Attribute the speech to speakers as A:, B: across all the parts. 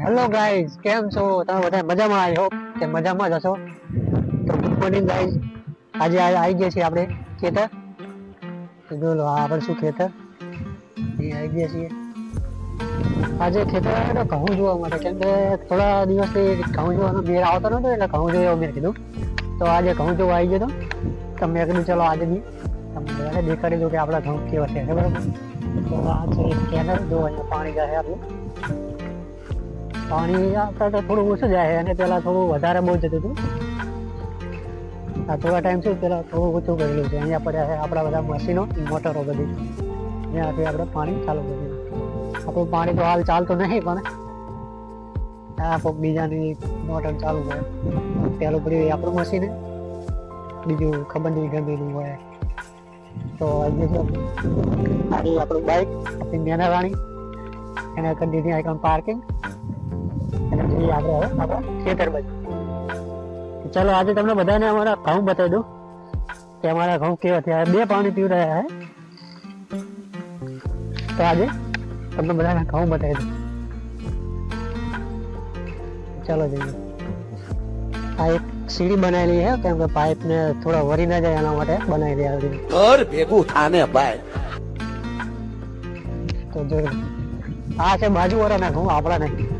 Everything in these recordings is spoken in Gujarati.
A: હેલો ગાઈઝ કેમ છો? તમે બધા મજામાં? આઈ હોપ કે મજામાં જ હશો. તો ગુડ મોર્નિંગ ગાઈઝ આજે આવી ગયા છીએ આપણે ખેતર. બોલો, આ આપણે શું ખેતર? એ આવી ગયા છીએ. આજે ખેતર આવ્યો ઘઉં જોવા માટે. કેમ કે થોડા દિવસથી ઘઉં જોવાનો મેળ આવતો નતો, એટલે ઘઉં એવું મેં કીધું. તો આજે ઘઉં જોવા આવી ગયો તો તમે કીધું, ચલો, આજે બી તમને બધાને દેખાડી દઉં કે આપણા ઘઉં કેવા છે. બરાબર? તો આ છે કેનર જો અહીંયા પાણી જાય આપણું. પાણી આપણે તો થોડું ઓછું જાય અને પેલા થોડું વધારે બહુ જતું હતું. આ થોડા ટાઈમ શું પેલા થોડું ઓછું કરેલું છે. અહીંયા પડ્યા છે આપણા બધા મશીનો, મોટરો બધી. જ્યાંથી આપણે પાણી ચાલુ કરીએ આપણું પાણી તો હાલ ચાલતું નહીં, પણ આ કોઈક બીજાની મોટર ચાલુ હોય. પેલું પડ્યું આપણું મશીન બીજું ખબર નહીં ગમેલું હોય. તો આજે આપણું બાઇક આપણી મેના રાણી એને કરી દીધી આઈકન પાર્કિંગ જઈએ આપણે હવે. ખેતર બાજુ ચાલો આજે તમને બધાને અમારા ઘઉં બતાવી દઉં. કે અમારા ઘઉં કેવા થયા? બે પાણી પી રહ્યા છે તો આજે તમને બધાને ઘઉં બતાવી દઉં. ચાલો જઈએ. આ એક સીડી બનાવેલી છે કેમ કે પાઇપ ને થોડા વરી ના જાય એના માટે બનાવી આવી
B: ઘર ભેગું થાને ભાઈ.
A: તો જો આ છે બાજુ વાળાના ઘઉં આપણા નહીં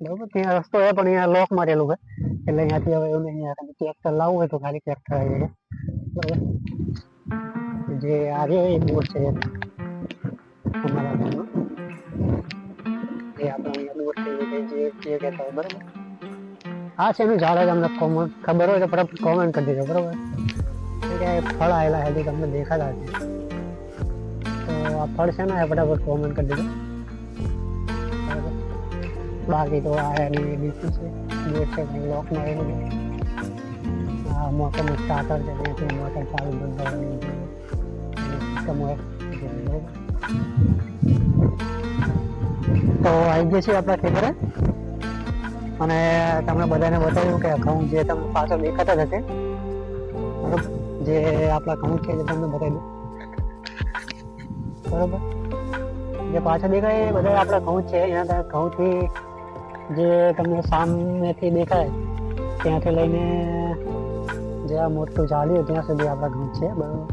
A: બરોબર ત્યાં રસ્તો છે પણ અહીંયા લોક મારેલું છે એટલે અહીંયાથી હવે એવું નહીં અહીંયા ટ્રેક્ટર લાવવું હોય તો ખાલી ટ્રેક્ટર આવી જાય બરોબર જે આ રહ્યો એ બોર છે અમારા ગામનો એ આપણે અહીંયા બોર છે જે જે જે કહેતા હોય બરોબર આ છે એનું ઝાડ જ અમને કોમન ખબર હોય તો ફટાફટ કોમેન્ટ કરી દેજો બરોબર એ કે ફળ આવેલા છે જે તમને દેખાતા છે તો આ ફળ છે ને એ ફટાફટ કોમેન્ટ કરી દેજો બરાબર. બાકી તો આ એની ડીપી છે? ગેટ છે લોક મારેલું છે. આ મોટરનું સ્ટાર્ટર છે ત્યાંથી મોટર ચાલુ બંધ કરવાની તો આવી ગયા છીએ આપણા ખેતરે. અને તમને બધાને બતાવ્યું કે ઘઉં જે તમે પાછળ દેખાતા જ હશે. બરોબર? જે આપણા ઘઉં છે જે તમને બતાવી દઉં. બરોબર? જે પાછળ દેખાય એ બધા આપણા ઘઉં છે. એના ઘઉંથી જે તમને સામેથી દેખાય, ત્યાંથી લઈને જે આ મોટું ઝાડ્યું ત્યાં સુધી આપણા ઘઉં છે, બરાબર?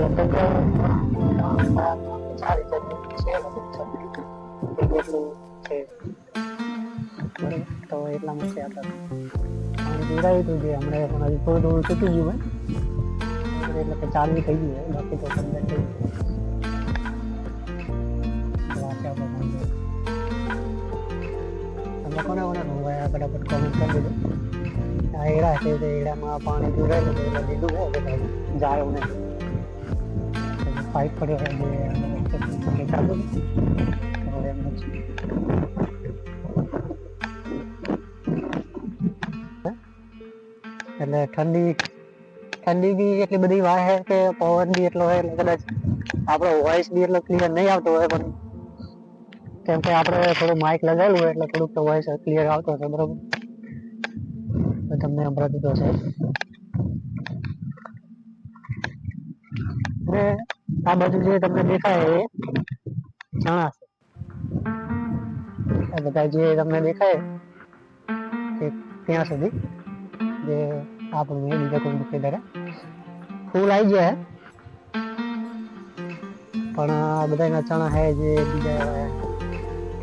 A: લગભગ તો એટલા માટે આપણે જોડાયું હતું જે હમણાં હજી ગયું હોય. એટલે ચાલુ થઈ ગયું બાકી તો કમ્પ્લેટ ફટાફટ કોમેન્ટ કરી દેજો આ એડા છે તે એડામાં પાણી પીવડાવેલું છે એટલે લીધું છે એટલે કાંઈ જાય એવું નહીં પાઇપ પડ્યો છે જે ચાલુ છે હવે એમ જ છે. એટલે ઠંડી ઠંડી બી એટલી બધી વાય છે કે પવન બી એટલો હોય એટલે કદાચ આપણો વોઇસ બી એટલો ક્લિયર નહીં આવતો હોય પણ કેમ કે આપણે થોડું માઇક લગાવેલું હોય એટલે થોડુંક તો વોઇસ ક્લિયર આવતો હશે બરોબર તો તમને સંભળાતું તો હશે અને આ બાજુ જે તમને દેખાય એ ચણા છે આ બધા જે તમને દેખાય એ ત્યાં સુધી જે આપણું નહીં બીજા કોઈ મૂકી દરે ફૂલ આવી ગયા હે પણ આ બધા ચણા હે જે બીજા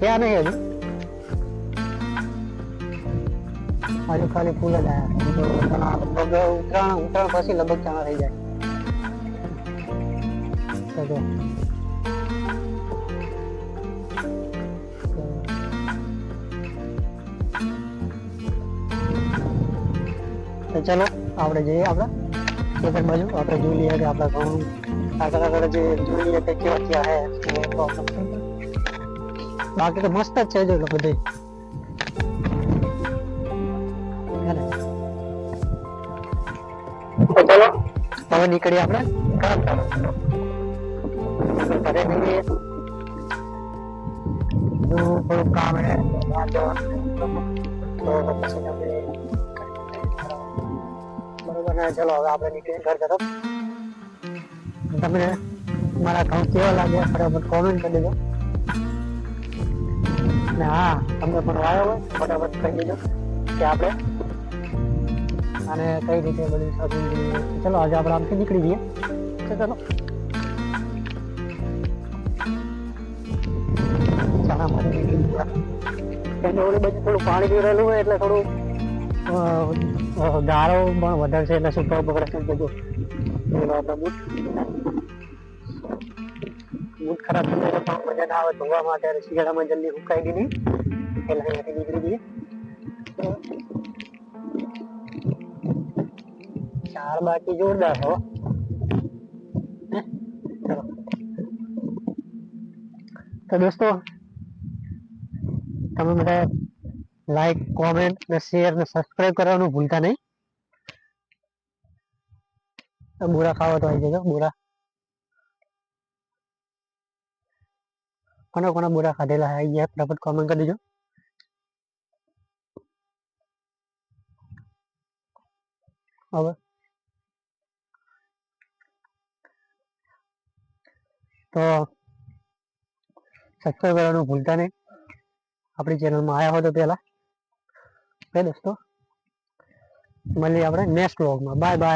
A: ક્યાં નહીં હજુ હજુ ખાલી ફૂલ જ આવ્યા લગભગ ઉત્તરાયણ ઉત્તરાયણ પછી લગભગ ચણા થઈ જાય તો જો. તો ચલો આપણે જઈએ આપણે ખેતર બાજુ આપણે જોઈ લઈએ કે આપણા ઘઉં આગળ આગળ જે જોઈ લઈએ કે કેવા થયા હે પ્રોબ્લેમ બાકી તો મસ્ત જ છે જો લો બધી હે ને? તો ચલો હવે નીકળીએ આપણે કામ કરવા આપણે ઘરે જઈએ બીજું થોડુંક કામ છે બહાર જવાનું છે. તો પછી આપણે બરોબર ને ચલો હવે આપણે નીકળીએ ઘર તરફ તમને મારા અકાઉન્ટ કેવા લાગ્યા ફટાફટ કોમેન્ટ કરી દેજો ને હા તમને પણ વાયો હોય, ફટાફટ કહી દેજો. કે આપણે? અને કઈ રીતે બધું કરીએ ચલો, આજે આપણે આમથી નીકળી જઈએ. તો ચલો. ઓલી બાજુ થોડું પાણી પી રહેલું હોય એટલે થોડું ગારો પણ વધારે છે એટલે સુકાવ બગડે છે. બૂટ ખરાબ થઈ જાય તો પણ મજા ના આવે ધોવા માટે અને શિયાળામાં જલ્દી સુકાય બી નહીં એટલે અહીંયાથી નીકળી જઈએ તો ચાર બાકી જોરદાર હો હે? ચલો તો દોસ્તો તમે બધા લાઈક કોમેન્ટ ને શેર ને સબસ્ક્રાઇબ કરવાનું ભૂલતા નહીં તો બુરા ખાવા તો આવી જજો બુરા કોના કોના બુરા ખાધેલા હે યાર ફટાફટ કોમેન્ટ કરી દેજો હવે તો સબસ્ક્રાઇબ કરવાનું ભૂલતા નહીં આપણી ચેનલમાં આવ્યા હો તો પહેલા ઓકે દોસ્તો મળીએ આપણે નેક્સ્ટ વ્લોગમાં બાય બાય